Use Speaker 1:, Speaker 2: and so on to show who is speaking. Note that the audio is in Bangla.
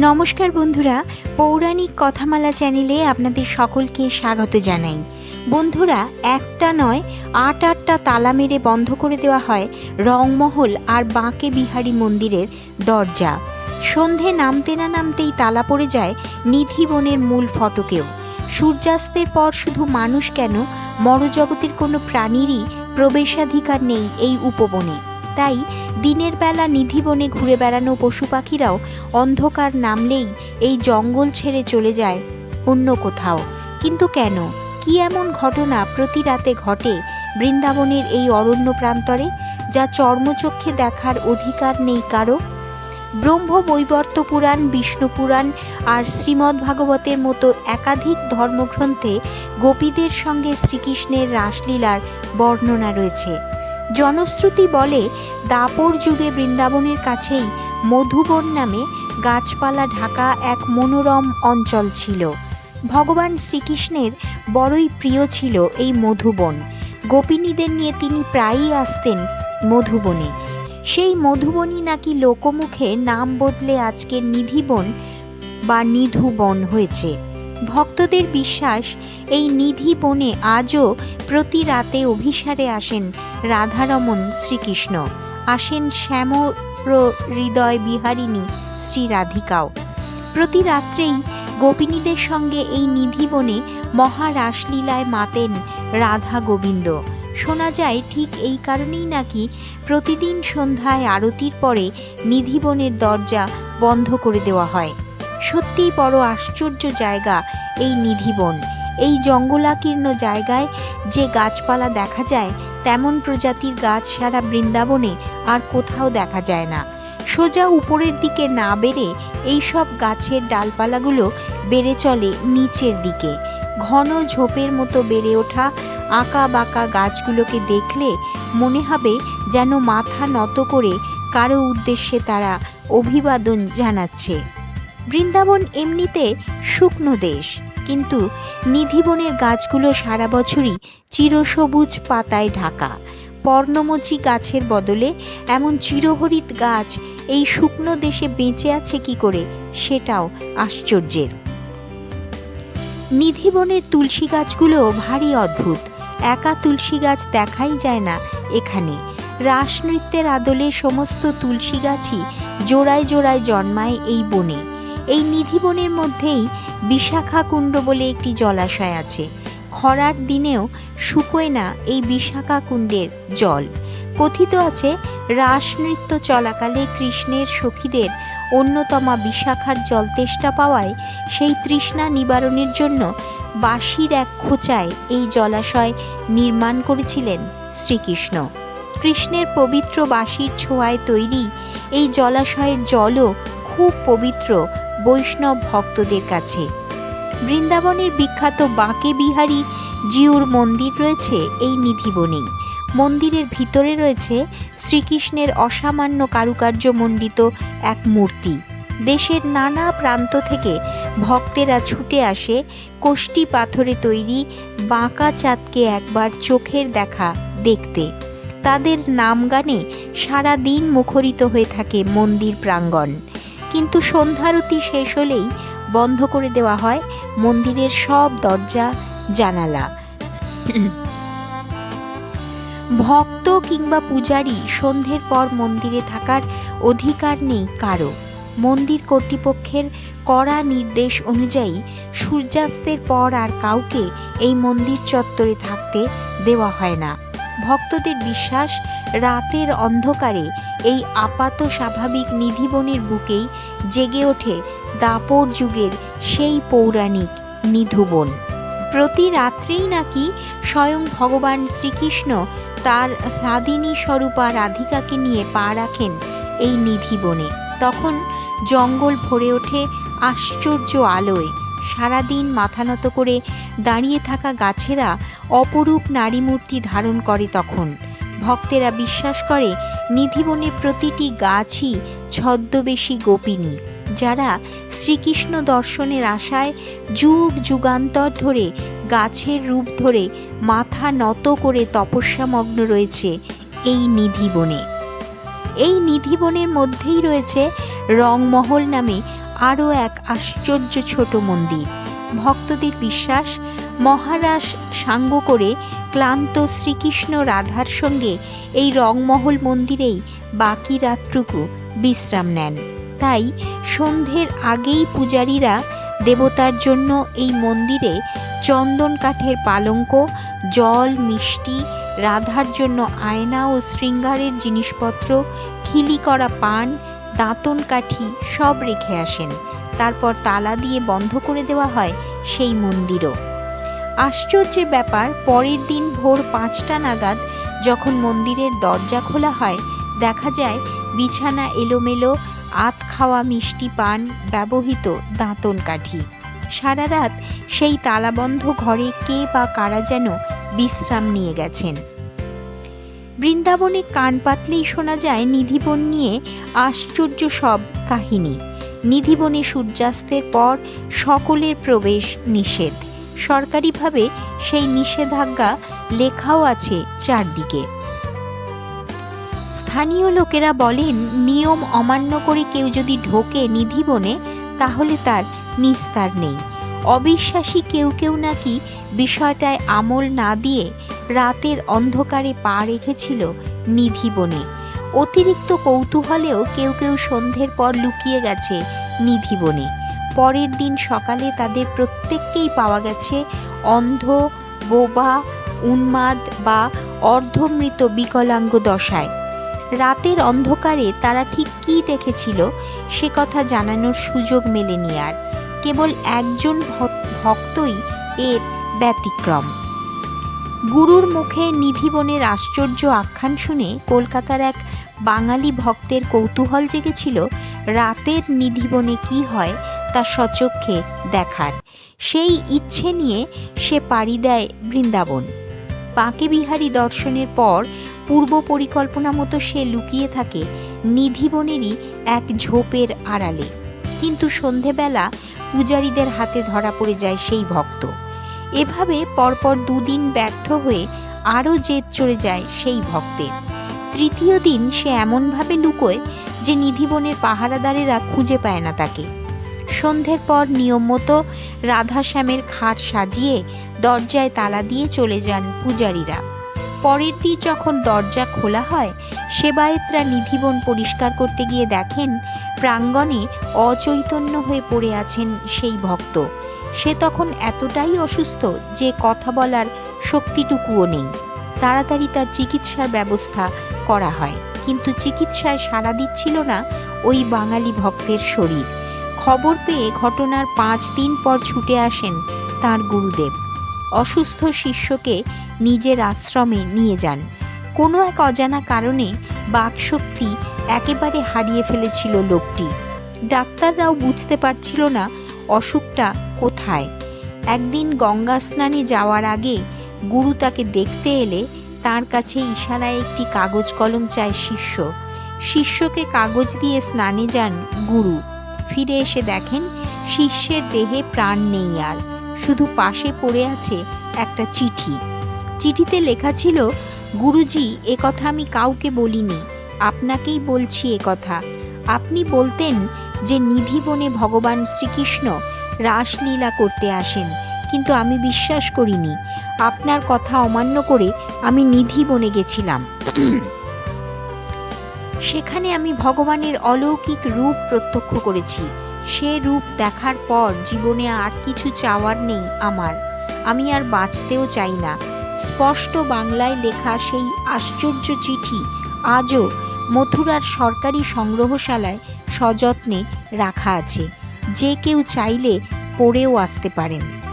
Speaker 1: নমস্কার বন্ধুরা, পৌরাণিক কথামালা চ্যানেলে আপনাদের সকলকে স্বাগত জানাই। বন্ধুরা, একটা নয়, আট আটটা তালা মেরে বন্ধ করে দেওয়া হয় রংমহল আর বাঁকে বিহারী মন্দিরের দরজা। সন্ধে নামতে না নামতেই তালা পড়ে যায় নিধি বনের মূল ফটকেও। সূর্যাস্তের পর শুধু মানুষ কেন মরজগতের কোনো প্রাণীরই প্রবেশাধিকার নেই এই উপবনে। তাই দিনের বেলা নিধিবনে ঘুরে বেড়ানো পশু পাখিরাও অন্ধকার নামলেই এই জঙ্গল ছেড়ে চলে যায় অন্য কোথাও। কিন্তু কেন? কি এমন ঘটনা প্রতি রাতে ঘটে বৃন্দাবনের এই অরণ্য প্রান্তরে যা চর্মচক্ষে দেখার অধিকার নেই কারও? ব্রহ্ম বৈবর্ত পুরাণ, বিষ্ণু পুরাণ আর শ্রীমদ্ ভাগবতের মতো একাধিক ধর্মগ্রন্থে গোপীদের সঙ্গে শ্রীকৃষ্ণের রাসলীলার বর্ণনা রয়েছে। জনশ্রুতি বলে দাপর যুগে বৃন্দাবনের কাছেই মধুবন নামে গাছপালা ঢাকা এক মনোরম অঞ্চল ছিল। ভগবান শ্রীকৃষ্ণের বড়ই প্রিয় ছিল এই মধুবন। গোপিনীদের নিয়ে তিনি প্রায়ই আসতেন মধুবনে। সেই মধুবনই নাকি লোকমুখে নাম বদলে আজকে নিধিবন বা নিধুবন হয়েছে। ভক্তদের বিশ্বাস, এই নিধি বনে আজও প্রতি রাতে অভিসারে আসেন রাধারমন শ্রীকৃষ্ণ। আসেন শ্যাম হৃদয় বিহারিণী শ্রী রাধিকাও। প্রতি রাত্রেই গোপিনীদের সঙ্গে এই নিধিবনে মহারাসলীলায় মাতেন রাধা গোবিন্দ। শোনা যায় ঠিক এই কারণেই নাকি প্রতিদিন সন্ধ্যায় আরতির পরে নিধিবনের দরজা বন্ধ করে দেওয়া হয়। সত্যিই বড় আশ্চর্য জায়গা এই নিধিবন। এই জঙ্গলাকীর্ণ জায়গায় যে গাছপালা দেখা যায়, তেমন প্রজাতির গাছ সারা বৃন্দাবনে আর কোথাও দেখা যায় না। সোজা উপরের দিকে না বেড়ে এইসব গাছের ডালপালাগুলো বেড়ে চলে নিচের দিকে। ঘন ঝোপের মতো বেড়ে ওঠা আঁকা বাঁকা গাছগুলোকে দেখলে মনে হবে যেন মাথা নত করে কারও উদ্দেশ্যে তারা অভিবাদন জানাচ্ছে। বৃন্দাবন এমনিতে শুকনো দেশ, কিন্তু নিধিবনের গাছগুলো সারা বছরই চিরসবুজ পাতায় ঢাকা। পর্ণমোচী গাছের বদলে এমন চিরহরিত গাছ এই শুকনো দেশে বেঁচে আছে কি করে সেটাও আশ্চর্যের। নিধিবনের তুলসী গাছগুলো ভারী অদ্ভুত, একা তুলসী গাছ দেখাই যায় না এখানে। রাস নৃত্যের আদলে সমস্ত তুলসী গাছই জোড়ায় জোড়ায় জন্মায় এই বনে। এই নিধিবনের মধ্যেই বিশাখা কুণ্ড বলে একটি জলাশয় আছে। খরার দিনেও শুকোয় না এই বিশাখা কুণ্ডের জল। কথিত আছে, রাস নৃত্য চলাকালে কৃষ্ণের সখীদের অন্যতমা বিশাখার জল তেষ্টা পাওয়ায় সেই তৃষ্ণা নিবারণের জন্য বাঁশির এক খোঁচায় এই জলাশয় নির্মাণ করেছিলেন শ্রীকৃষ্ণ। কৃষ্ণের পবিত্র বাঁশির ছোঁয়ায় তৈরি এই জলাশয়ের জলও খুব পবিত্র বৈষ্ণব ভক্তদের কাছে। বৃন্দাবনের বিখ্যাত বাঁকে বিহারী জিউর মন্দির রয়েছে এই নিধিবনেই মন্দিরের ভিতরে রয়েছে শ্রীকৃষ্ণের অসামান্য কারুকার্য মণ্ডিত এক মূর্তি। দেশের নানা প্রান্ত থেকে ভক্তেরা ছুটে আসে কোষ্টি পাথরে তৈরি বাঁকা চাঁদকে একবার চোখের দেখা দেখতে। তাদের নাম গানে সারা দিন মুখরিত হয়ে থাকে মন্দির প্রাঙ্গণ। কিন্তু সন্ধ্যারতি শেষ হলেই বন্ধ করে দেওয়া হয় মন্দিরের সব দরজা, জানালা। ভক্ত কিংবা পূজারী সন্ধ্যের পর মন্দিরে থাকার অধিকার নেই কারও। মন্দির কর্তৃপক্ষের কড়া নির্দেশ অনুযায়ী সূর্যাস্তের পর আর কাউকে এই মন্দির চত্বরে থাকতে দেওয়া হয় না। ভক্তদের বিশ্বাস রাতের অন্ধকারে এই আপাত স্বাভাবিক নিধিবনের বুকেই জেগে ওঠে দাপর যুগের সেই পৌরাণিক নিধুবন। প্রতি রাত্রেই নাকি স্বয়ং ভগবান শ্রীকৃষ্ণ তার হ্লাদিনী স্বরূপা রাধিকাকে নিয়ে পা রাখেন এই নিধিবনে। তখন জঙ্গল ভরে ওঠে আশ্চর্য আলোয়। সারাদিন মাথা নত করে দাঁড়িয়ে থাকা গাছেরা অপরূপ নারীমূর্তি ধারণ করে তখন। ভক্তেরা বিশ্বাস করে নিধিবনের প্রতিটি গাছই ছদ্মবেশী গোপিনী, যারা শ্রীকৃষ্ণ দর্শনের আশায় যুগ যুগান্তর ধরে গাছের রূপ ধরে মাথা নত করে তপস্যামগ্ন রয়েছে এই নিধিবনে। এই নিধিবনের মধ্যেই রয়েছে রংমহল নামে আরও এক আশ্চর্য ছোট মন্দির। ভক্তদের বিশ্বাস, মহারাজ সাঙ্গ করে ক্লান্ত শ্রীকৃষ্ণ রাধার সঙ্গে এই রংমহল মন্দিরেই বাকি রাতটুকু বিশ্রাম নেন। তাই সন্ধ্যের আগেই পূজারীরা দেবতার জন্য এই মন্দিরে চন্দন কাঠের পালঙ্ক, জল, মিষ্টি, রাধার জন্য আয়না ও শৃঙ্গারের জিনিসপত্র, খিলি করা পান, দাঁতন কাঠি সব রেখে আসেন। তারপর তালা দিয়ে বন্ধ করে দেওয়া হয় সেই মন্দিরও। আশ্চর্যের ব্যাপার, পরের দিন ভোর পাঁচটা নাগাদ যখন মন্দিরের দরজা খোলা হয়, দেখা যায় বিছানা এলোমেলো, আত খাওয়া মিষ্টি পান ব্যবহৃত দাঁতন কাঠি। সারা রাত সেই তালাবন্ধ ঘরে কে বা কারা যেন বিশ্রাম নিয়ে গেছেন। বৃন্দাবনে কান পাতলেই শোনা যায় নিধিবন নিয়ে আশ্চর্য সব কাহিনী। নিধিবনে সূর্যাস্তের পর সকলের প্রবেশ নিষেধ। সরকারিভাবে সেই নিষেধাজ্ঞা লেখাও আছে চারদিকে। স্থানীয় লোকেরা বলেন, নিয়ম অমান্য করে কেউ যদি ঢোকে নিধিবনে তাহলে তার নিস্তার নেই। অবিশ্বাসী কেউ কেউ নাকি বিষয়টায় আমল না দিয়ে রাতের অন্ধকারে পা রেখেছিল নিধিবনে অতিরিক্ত কৌতূহলেও কেউ কেউ সন্ধ্যের পর লুকিয়ে গেছে নিধিবনে পরের দিন সকালে তাদের প্রত্যেককেই পাওয়া গেছে অন্ধ, বোবা, উন্মাদ বা অর্ধমৃত বিকলাঙ্গ দশায়। রাতের অন্ধকারে তারা ঠিক কী দেখেছিল সে কথা জানানোর সুযোগ মেলেনি আর। কেবল একজন ভক্তই এর ব্যতিক্রম। গুরুর মুখে নিধিবনের আশ্চর্য আখ্যান শুনে কলকাতার এক বাঙালি ভক্তের কৌতূহল জেগেছিল, রাতের নিধিবনে কি হয় তা সচক্ষে দেখার। সেই ইচ্ছে নিয়ে সে পাড়ি দেয় বৃন্দাবন। বাঁকে বিহারী দর্শনের পর পূর্ব পরিকল্পনা মতো সে লুকিয়ে থাকে নিধিবনেরই এক ঝোপের আড়ালে। কিন্তু সন্ধেবেলা পূজারীদের হাতে ধরা পড়ে যায় সেই ভক্ত। এভাবে পরপর দুদিন ব্যর্থ হয়ে আরও জেদ চড়ে যায় সেই ভক্তের। তৃতীয় দিন সে এমনভাবে লুকোয় যে নিধিবনের পাহারাদারেরা খুঁজে পায় না তাকে। সন্ধ্যের পর নিয়ম মতো রাধাশ্যামের খাট সাজিয়ে দরজায় তালা দিয়ে চলে যান পূজারীরা। পরের দিন যখন দরজা খোলা হয়, সেবায়েতরা নিধিবন পরিষ্কার করতে গিয়ে দেখেন প্রাঙ্গণে অচৈতন্য হয়ে পড়ে আছেন সেই ভক্ত। সে তখন এতটাই অসুস্থ যে কথা বলার শক্তিটুকুও নেই। তাড়াতাড়ি তার চিকিৎসার ব্যবস্থা করা হয়। কিন্তু চিকিৎসায় সাড়া দিচ্ছিল না ওই বাঙালি ভক্তের শরীর। খবর পেয়ে ঘটনার পাঁচ দিন পর ছুটে আসেন তার গুরুদেব। অসুস্থ শিষ্যকে নিজের আশ্রমে নিয়ে যান। কোনো এক অজানা কারণে বাকশক্তি একেবারে হারিয়ে ফেলেছিল লোকটি। ডাক্তাররাও বুঝতে পারছিল না অসুখটা কোথায়। একদিন গঙ্গা স্নানে যাওয়ার আগে গুরু তাকে দেখতে এলে তার কাছে ইশারায় একটি কাগজ কলম চায় শিষ্য। শিষ্যকে কাগজ দিয়ে স্নানে যান গুরু। ফিরে এসে দেখেন শিষ্যের দেহে প্রাণ নেই আর। শুধু পাশে পড়ে আছে একটা চিঠি। চিঠিতে লেখা ছিল, গুরুজি, এ কথা আমি কাউকে বলিনি। আপনাকেই বলছি এ কথা। আপনি বলতেন যে নিধিবনে ভগবান শ্রীকৃষ্ণ রাসলীলা করতে আসেন, কিন্তু আমি বিশ্বাস করিনি। আপনার কথা অমান্য করে আমি নিধি বনে গেছিলাম। সেখানে আমি ভগবানের অলৌকিক রূপ প্রত্যক্ষ করেছি। সে রূপ দেখার পর জীবনে আর কিছু চাওয়ার নেই আমার। আমি আর বাঁচতেও চাই না। স্পষ্ট বাংলায় লেখা সেই আশ্চর্য চিঠি আজও মথুরার সরকারি সংগ্রহশালায় সযত্নে রাখা আছে। যে কেউ চাইলে পড়েও আসতে পারেন।